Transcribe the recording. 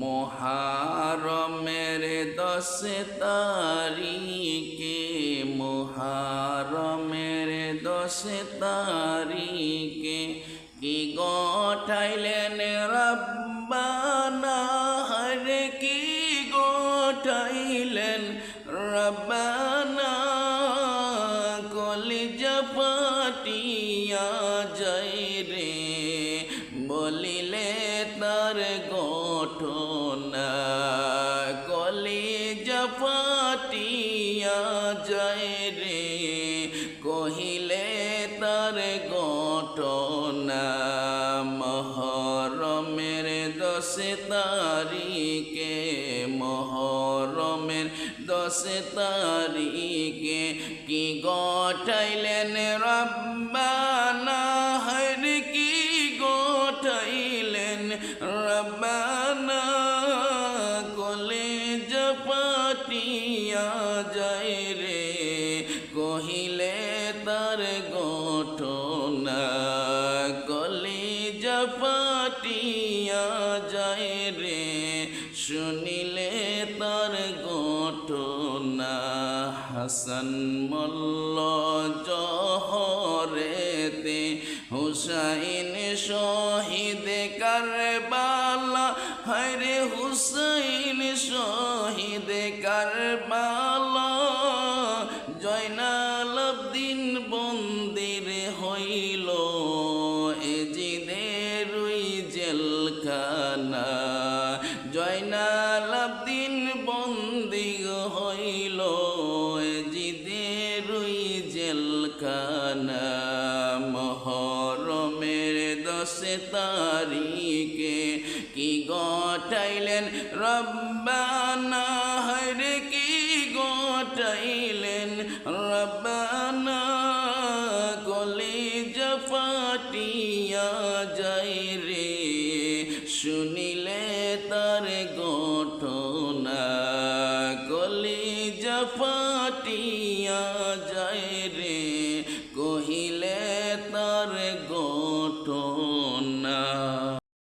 মহারমের দশ তারিখে, মহারমের দশ তারিখে কি গঠাইলেন রব্বানা হরে কি গঠাইলেন রব্বানা কলিজা পাটিয়া যাই রে, বলিলে তার ঘটনা কলিজা পাটিয়া যায় রে, কহিলে তার ঘটনা, মহরমের দশ তারিখে, মহরমের দশ তারিখে কি গঠাইলেন রব্বানা যায় রে, কহিলে তার ঘটনা। কলে জপাটিয়া যায় রে, শুনিলে তার ঘটনা। হাসান মল্ল জহরেতে হুসাইন শহীদ কারবালা। হরে হুসাইন শহীদ কারবালা। দিন বন্দির হইল এজিদের জেলখানা। জয়নাল দিন বন্দি হইল এজিদের জেলখানা। মহরমের দশ তারিখে কি গটাইলেন রব্বানা হরে কি গটাইলেন রব্বানা ফাটিয়া যায় রে। শুনিলে তার ঘটনা কলি যা ফাটিয়া যায় রে। কহিলে তার গো